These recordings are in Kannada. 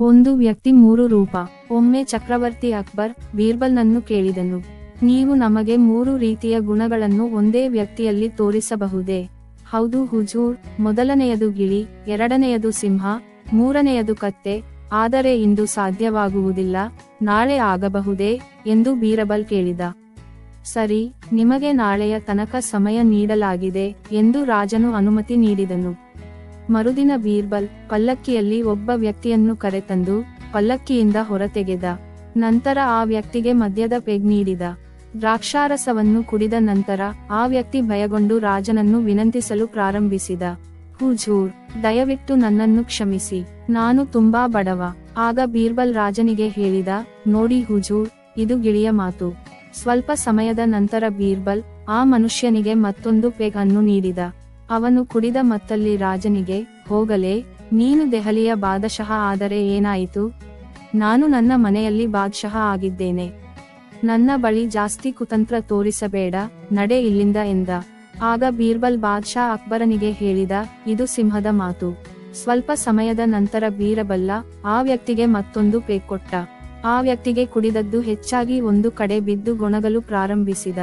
ಒಂದು ವ್ಯಕ್ತಿ ಮೂರು ರೂಪ. ಒಮ್ಮೆ ಚಕ್ರವರ್ತಿ ಅಕ್ಬರ್ ಬೀರ್ಬಲ್ನನ್ನು ಕೇಳಿದನು. ನೀವು ನಮಗೆ ಮೂರು ರೀತಿಯ ಗುಣಗಳನ್ನು ಒಂದೇ ವ್ಯಕ್ತಿಯಲ್ಲಿ ತೋರಿಸಬಹುದೇ? ಹೌದು ಹುಜೂರ್. ಮೊದಲನೆಯದು ಗಿಳಿ, ಎರಡನೆಯದು ಸಿಂಹ, ಮೂರನೆಯದು ಕತ್ತೆ. ಆದರೆ ಇಂದು ಸಾಧ್ಯವಾಗುವುದಿಲ್ಲ. ನಾಳೆ ಆಗಬಹುದೇ? ಎಂದು ಬೀರಬಲ್ ಕೇಳಿದ. ಸರಿ, ನಿಮಗೆ ನಾಳೆಯ ತನಕ ಸಮಯ ನೀಡಲಾಗಿದೆ ಎಂದು ರಾಜನು ಅನುಮತಿ ನೀಡಿದನು. ಮರುದಿನ ಬೀರ್ಬಲ್ ಪಲ್ಲಕ್ಕಿಯಲ್ಲಿ ಒಬ್ಬ ವ್ಯಕ್ತಿಯನ್ನು ಕರೆತಂದು ಪಲ್ಲಕ್ಕಿಯಿಂದ ಹೊರತೆಗೆದ. ನಂತರ ಆ ವ್ಯಕ್ತಿಗೆ ಮದ್ಯದ ಪೆಗ್ ನೀಡಿದ. ದ್ರಾಕ್ಷಾರಸವನ್ನು ಕುಡಿದ ನಂತರ ಆ ವ್ಯಕ್ತಿ ಭಯಗೊಂಡು ರಾಜನನ್ನು ವಿನಂತಿಸಲು ಪ್ರಾರಂಭಿಸಿದ. ಹುಜೂರ್ ದಯವಿಟ್ಟು ನನ್ನನ್ನು ಕ್ಷಮಿಸಿ. ನಾನು ತುಂಬಾ ಬಡವ. ಆಗ ಬೀರ್ಬಲ್ ರಾಜನಿಗೆ ಹೇಳಿದ, ನೋಡಿ ಹುಜೂರ್ ಇದು ಗಿಳಿಯ ಮಾತು. ಸ್ವಲ್ಪ ಸಮಯದ ನಂತರ ಬೀರ್ಬಲ್ ಆ ಮನುಷ್ಯನಿಗೆ ಮತ್ತೊಂದು ಪೆಗ್ ಅನ್ನು ನೀಡಿದ. ಅವನು ಕುಡಿದ ಮತ್ತಲ್ಲಿ ರಾಜನಿಗೆ, ಹೋಗಲೇ, ನೀನು ದೆಹಲಿಯ ಬಾದಶಃ ಆದರೆ ಏನಾಯಿತು? ನಾನು ನನ್ನ ಮನೆಯಲ್ಲಿ ಬಾದಶಃ ಆಗಿದ್ದೇನೆ. ನನ್ನ ಬಳಿ ಜಾಸ್ತಿ ಕುತಂತ್ರ ತೋರಿಸಬೇಡ, ನಡೆ ಇಲ್ಲಿಂದ ಎಂದ. ಆಗ ಬೀರ್ಬಲ್ ಬಾದ್ಶಾ ಅಕ್ಬರನಿಗೆ ಹೇಳಿದ, ಇದು ಸಿಂಹದ ಮಾತು. ಸ್ವಲ್ಪ ಸಮಯದ ನಂತರ ಬೀರಬಲ್ಲ, ಆ ವ್ಯಕ್ತಿಗೆ ಮತ್ತೊಂದು ಪೇ ಕೊಟ್ಟ. ಆ ವ್ಯಕ್ತಿಗೆ ಕುಡಿದದ್ದು ಹೆಚ್ಚಾಗಿ ಒಂದು ಕಡೆ ಬಿದ್ದು ಗೊಣಗಲು ಪ್ರಾರಂಭಿಸಿದ.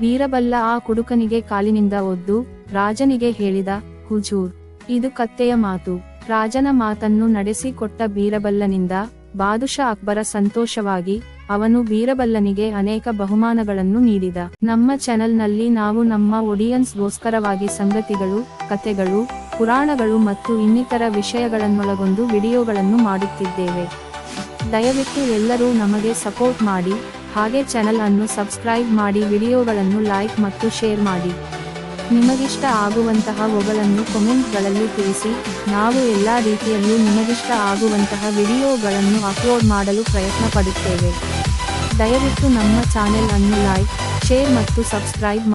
ಬೀರಬಲ್ಲ ಆ ಕುಡುಕನಿಗೆ ಕಾಲಿನಿಂದ ಒದ್ದು ರಾಜನಿಗೆ ಹೇಳಿದ, ಹುಜೂರ್, ಇದು ಕತ್ತೆಯ ಮಾತು. ರಾಜನ ಮಾತನ್ನು ನಡೆಸಿಕೊಟ್ಟ ಬೀರಬಲ್ಲನಿಂದ ಬಾದುಷಾ ಅಕ್ಬರ ಸಂತೋಷವಾಗಿ ಅವನು ಬೀರಬಲ್ಲನಿಗೆ ಅನೇಕ ಬಹುಮಾನಗಳನ್ನು ನೀಡಿದ. ನಮ್ಮ ಚಾನೆಲ್ನಲ್ಲಿ ನಾವು ನಮ್ಮ ಒಡಿಯನ್ಸ್ಗೋಸ್ಕರವಾಗಿ ಸಂಗತಿಗಳು, ಕಥೆಗಳು, ಪುರಾಣಗಳು ಮತ್ತು ಇನ್ನಿತರ ವಿಷಯಗಳನ್ನೊಳಗೊಂಡು ವಿಡಿಯೋಗಳನ್ನು ಮಾಡುತ್ತಿದ್ದೇವೆ. ದಯವಿಟ್ಟು ಎಲ್ಲರೂ ನಮಗೆ ಸಪೋರ್ಟ್ ಮಾಡಿ, ಹಾಗೆ ಚಾನೆಲ್ ಅನ್ನು ಸಬ್ಸ್ಕ್ರೈಬ್ ಮಾಡಿ, ವಿಡಿಯೋಗಳನ್ನು ಲೈಕ್ ಮತ್ತು ಶೇರ್ ಮಾಡಿ. ನಿಮಗಿಷ್ಟ ಆಗುವಂತಹ ಒಗಳನ್ನು ಕೊಮೆಂಟ್ಗಳಲ್ಲಿ ತಿಳಿಸಿ, ನಾವು ಎಲ್ಲಾ ರೀತಿಯಲ್ಲೂ ನಿಮಗಿಷ್ಟ ಆಗುವಂತಹ ವಿಡಿಯೋಗಳನ್ನು ಅಪ್ಲೋಡ್ ಮಾಡಲು ಪ್ರಯತ್ನ ಪಡುತ್ತೇವೆ. ದಯವಿಟ್ಟು ನಮ್ಮ ಚಾನೆಲ್ ಅನ್ನು ಲೈಕ್, ಶೇರ್ ಮತ್ತು ಸಬ್ಸ್ಕ್ರೈಬ್